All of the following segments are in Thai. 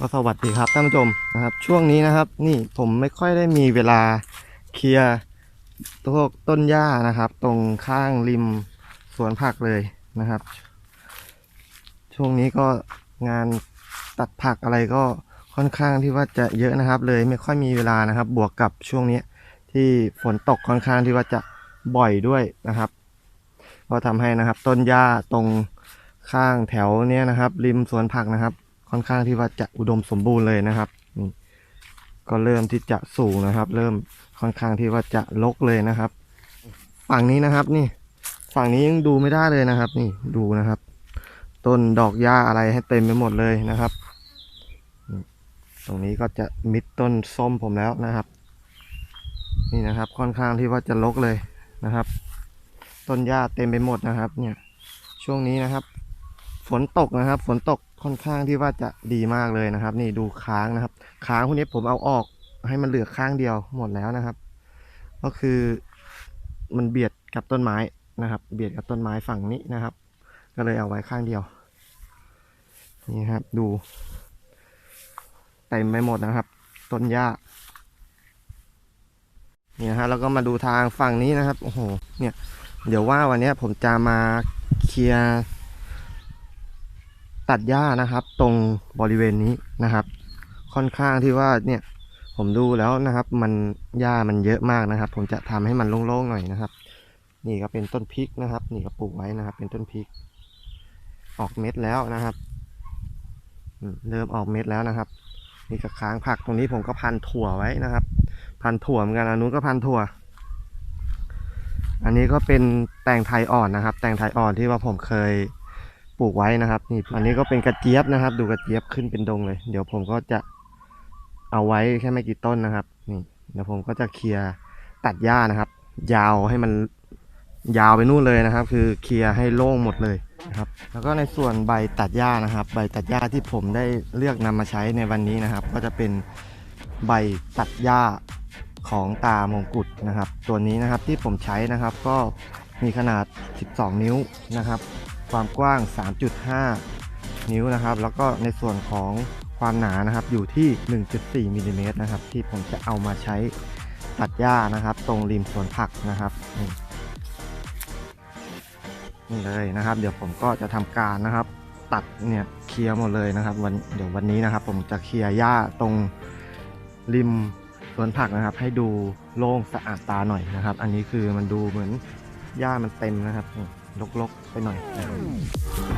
ก็สวัสดีครับท่านผู้ชมนะครับ ช่วงนี้นะครับ นี่ผมไม่ค่อยได้มีเวลาเคลียร์พวกต้นหญ้านะครับ ตรงข้างริมสวนผักเลยนะครับ ช่วงนี้ก็งานตัดผักอะไรก็ค่อนข้างที่ว่าจะเยอะนะครับ เลยไม่ค่อยมีเวลานะครับ บวกกับช่วงนี้ที่ฝนตกค่อนข้างที่ว่าจะบ่อยด้วยนะครับ ก็ทำให้นะครับ ต้นหญ้าตรงข้างแถวเนี้ยนะครับ ริมสวนผักนะครับ ค่อนข้างที่ว่าจะอุดมสมบูรณ์เลยนะครับนี่ก็เริ่มที่จะสูงนะครับ เริ่มค่อนข้างที่ว่าจะลกเลยนะครับ ฝั่งนี้นะครับนี่ ฝั่งนี้ยังดูไม่ได้เลยนะครับ นี่ดูนะครับ ต้นดอกหญ้าอะไรให้เต็มไปหมดเลยนะครับ ตรงนี้ก็จะมิดต้นส้มผมแล้วนะครับ นี่นะครับ ค่อนข้างที่ว่าจะลกเลยนะครับ ต้นหญ้าเต็มไปหมดนะครับ เนี่ยช่วงนี้นะครับ ฝนตกนะครับ ฝนตกค่อนข้างที่ว่าจะดีมากเลยนะครับ นี่ดูค้างนะครับ ค้างพวกนี้ผมเอาออกให้มันเหลือข้างเดียวหมดแล้วนะครับ ก็คือมันเบียดกับต้นไม้นะครับ เบียดกับต้นไม้ฝั่งนี้นะครับ ก็เลยเอาไว้ข้างเดียว นี่ครับ ดูเต็มไปหมดนะครับ ต้นหญ้านี่นะฮะแล้วก็มาดูทางฝั่งนี้นะครับโอ้โหเนี่ย เดี๋ยวว่าวันนี้ผมจะมาเคลียร์ ตัดหญ้านะครับ ตรงบริเวณนี้นะครับ ค่อนข้างที่ว่าเนี่ยผมดูแล้วนะครับ มันหญ้ามันเยอะมากนะครับ ผมจะทำให้มันโล่งๆหน่อยนะครับ นี่ก็เป็นต้นพริกนะครับ นี่ก็ปลูกไว้นะครับ เป็นต้นพริก ออกเม็ดแล้วนะครับเริ่มออกเม็ดแล้วนะครับนี่ก็ค้างผักตรงนี้ผมก็พันถั่วไว้นะครับ พันถั่วเหมือนกันอันนู้นก็พันถั่ว อันนี้ก็เป็นแตงไทยอ่อนนะครับ แตงไทยอ่อนที่ว่าผมเคย ปลูกไว้นะครับ นี่อันนี้ก็เป็นกระเจี๊ยบนะครับ ดูกระเจี๊ยบขึ้นเป็นดงเลย เดี๋ยวผมก็จะเอาไว้แค่ไม่กี่ต้นนะครับ นี่เดี๋ยวผมก็จะเคลียร์ตัดหญ้านะครับ ยาวให้มันยาวไปนู่นเลยนะครับ คือเคลียร์ให้โล่งหมดเลยนะครับ แล้วก็ในส่วนใบตัดหญ้านะครับ ใบตัดหญ้าที่ผมได้เลือกนำมาใช้ในวันนี้นะครับ ก็จะเป็นใบตัดหญ้าของตามงกุฎนะครับ ตัวนี้นะครับที่ผมใช้นะครับก็มีขนาด 12 นิ้วนะครับ ความกว้าง 3.5 นิ้วนะครับ แล้วก็ในส่วนของความหนานะครับอยู่ที่ 1.4มิลลิเมตรนะครับ ที่ผมจะเอามาใช้ตัดหญ้านะครับ ตรงริมสวนผักนะครับนี่เลยนะครับ เดี๋ยวผมก็จะทำการนะครับ ตัดเนี่ยเคลียร์หมดเลยนะครับ วันเดี๋ยววันนี้นะครับ ผมจะเคลียร์หญ้าตรงริมสวนผักนะครับ ให้ดูโล่งสะอาดตาหน่อยนะครับ อันนี้คือมันดูเหมือนหญ้ามันเต็มนะครับ ลกๆไปหน่อยนะครับ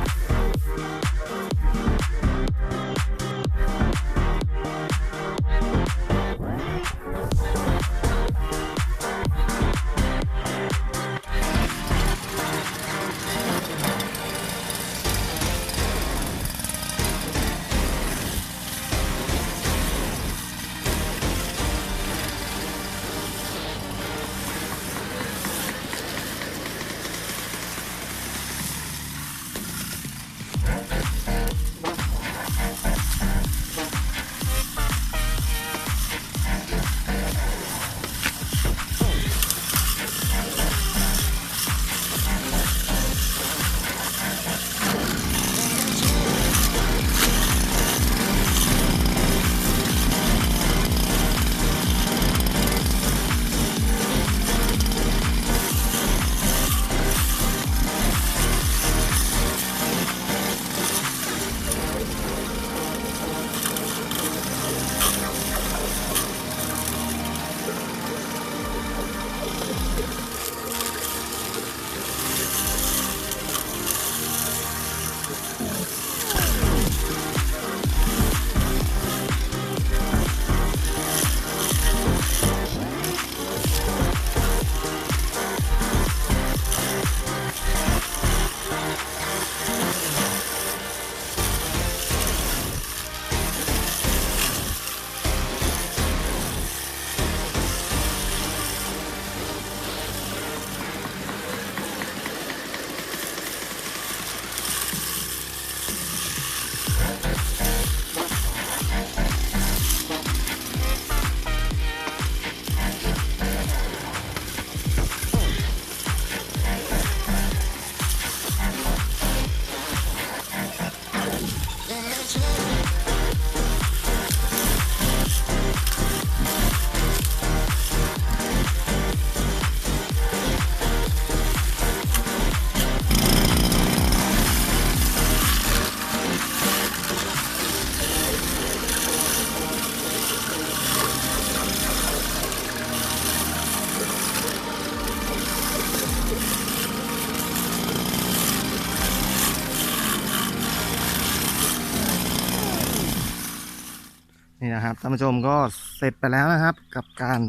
นะครับท่านผู้ชมก็เสร็จไปแล้วนะครับ กับการ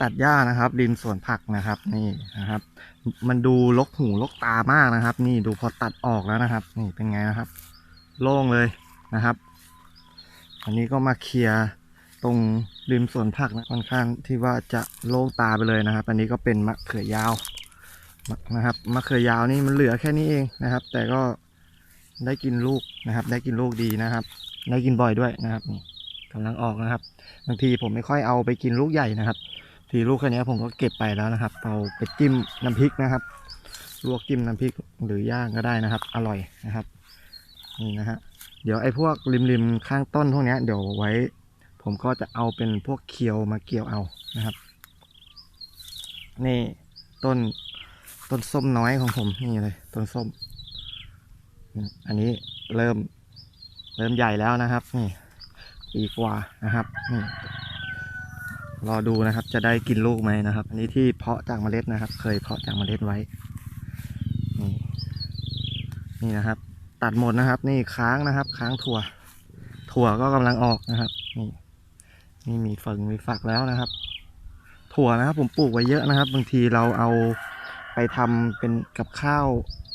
ตัดหญ้านะครับ ริมสวนผักนะครับ นี่นะครับ มันดูลกหูลกตามากนะครับ นี่ดูพอตัดออกแล้วนะครับ นี่เป็นไงนะครับ โล่งเลยนะครับอันนี้ก็มาเคลียร์ตรงริมสวนผักนะค่อนข้างที่ว่าจะโล่งตาไปเลยนะครับ อันนี้ก็เป็นมะเขือยาวนะครับมะเขือยาวนี่มันเหลือแค่นี้เองนะครับ แต่ก็ได้กินลูกนะครับ ได้กินลูกดีนะครับ ได้กินบ่อยด้วยนะครับนี่ กำลังออกนะครับ บางทีผมไม่ค่อยเอาไปกินลูกใหญ่นะครับ ทีลูกแค่นี้ผมก็เก็บไปแล้วนะครับ เอาไปจิ้มน้ำพริกนะครับ ลวกจิ้มน้ำพริกหรือย่างก็ได้นะครับ อร่อยนะครับนี่นะฮะเดี๋ยวไอ้พวกริมๆข้างต้นพวกนี้เดี๋ยวไว้ ผมก็จะเอาเป็นพวกเคียวมาเกี่ยวเอานะครับ นี่ต้นต้นส้มน้อยของผมนี่เลยต้นส้ม อันนี้เริ่มเริ่มใหญ่แล้วนะครับ นี่ ปีกว่านะครับนี่รอดูนะครับ จะได้กินลูกไหมนะครับ อันนี้ที่เพาะจากเมล็ดนะครับ เคยเพาะจากเมล็ดไว้ นี่นี่นะครับ ตัดหมดนะครับ นี่ค้างนะครับ ค้างถั่ว ถั่วก็กำลังออกนะครับ นี่นี่มีฝังมีฝักแล้วนะครับ ถั่วนะครับ ผมปลูกไว้เยอะนะครับ บางทีเราเอาไปทำเป็นกับข้าว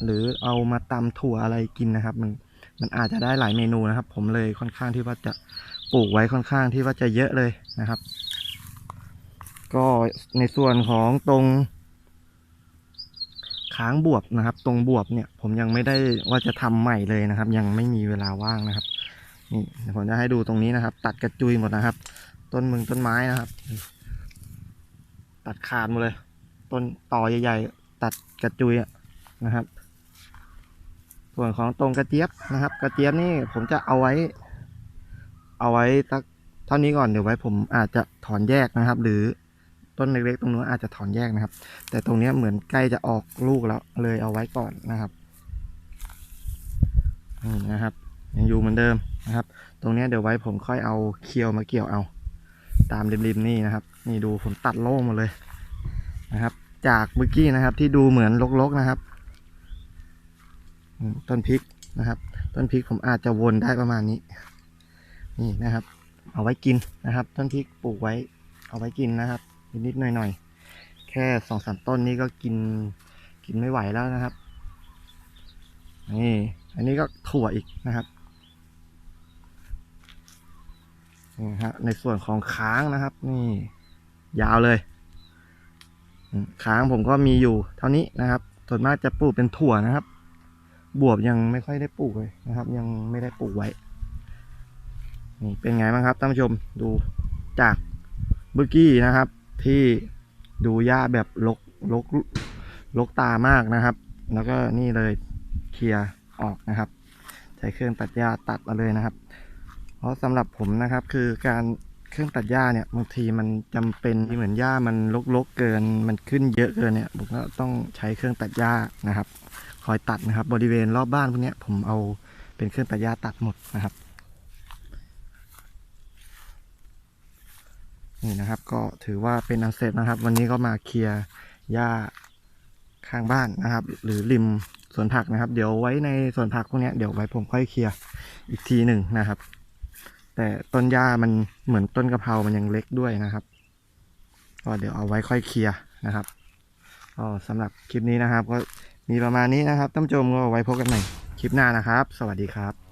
หรือเอามาตำถั่วอะไรกินนะครับ มัน มันอาจจะได้หลายเมนูนะครับ ผมเลยค่อนข้างที่ว่าจะปลูกไว้ค่อนข้างที่ว่าจะเยอะเลยนะครับ ก็ในส่วนของตรงค้างบวบนะครับ ตรงบวบเนี่ย ผมยังไม่ได้ว่าจะทำใหม่เลยนะครับ ยังไม่มีเวลาว่างนะครับนี่ผมจะให้ดูตรงนี้นะครับ ตัดกระจุยหมดนะครับ ต้นมึงต้นไม้นะครับ ตัดขาดหมดเลย ต้นต่อใหญ่ๆตัดกระจุยอะนะครับ ส่วนของตรงกระเจี๊ยบนะครับ กระเจี๊ยบนี่ผมจะเอาไว้ เอาไว้สักเท่านี้ก่อนเดี๋ยวไว้ผมอาจจะถอนแยกนะครับ หรือต้นเล็กๆตรงนู้นอาจจะถอนแยกนะครับ แต่ตรงเนี้ยเหมือนใกล้จะออกลูกแล้วเลยเอาไว้ก่อนนะครับนี่นะครับ ยังอยู่เหมือนเดิมนะครับ ตรงเนี้ยเดี๋ยวไว้ผมค่อยเอาเคียวมาเกี่ยวเอา ตามริมๆนี่นะครับ นี่ดูผมตัดโล่งหมดเลยนะครับ จากเมื่อกี้นะครับที่ดูเหมือนรกๆนะครับ ต้นพริกนะครับ ต้นพริกผมอาจจะวนได้ประมาณนี้ นี่นะครับ เอาไว้กินนะครับ ต้นพริกปลูกไว้เอาไว้กินนะครับนิดๆหน่อยๆ แค่สองสามต้นนี้ก็กินกินไม่ไหวแล้วนะครับ นี่ อันนี้ก็ถั่วอีกนะครับนี่ฮะในส่วนของค้างนะครับ นี่ ยาวเลยค้างผมก็มีอยู่เท่านี้นะครับ ส่วนมากจะปลูกเป็นถั่วนะครับ บวบยังไม่ค่อยได้ปลูกเลยนะครับ ยังไม่ได้ปลูกไว้ นี่เป็นไงบ้างครับท่านผู้ชมดูจากเมื่อกี้นะครับ ที่ดูหญ้าแบบลกลกลกตามากนะครับ แล้วก็นี่เลยเคลียร์ออกนะครับ ใช้เครื่องตัดหญ้าตัดมาเลยนะครับ เพราะสำหรับผมนะครับคือการเครื่องตัดหญ้าเนี่ยบางทีมันจำเป็นที่เหมือนหญ้ามันลกๆเกิน มันขึ้นเยอะเกินเนี่ยผมก็ต้องใช้เครื่องตัดหญ้านะครับ คอยตัดนะครับ บริเวณรอบบ้านพวกนี้ผมเอาเป็นเครื่องตัดหญ้าตัดหมดนะครับ นี่นะครับก็ถือว่าเป็นอันเสร็จนะครับ วันนี้ก็มาเคลียร์หญ้าข้างบ้านนะครับ หรือริมสวนผักนะครับ เดี๋ยวไว้ในสวนผักพวกนี้เดี๋ยวไว้ผมค่อยเคลียร์อีกทีหนึ่งนะครับ แต่ต้นหญ้ามันเหมือนต้นกะเพรา มันยังเล็กด้วยนะครับก็เดี๋ยวเอาไว้ค่อยเคลียร์นะครับก็สำหรับคลิปนี้นะครับก็ มีประมาณนี้นะครับท่านผู้ชมก็ไว้พบกันใหม่คลิปหน้านะครับ สวัสดีครับ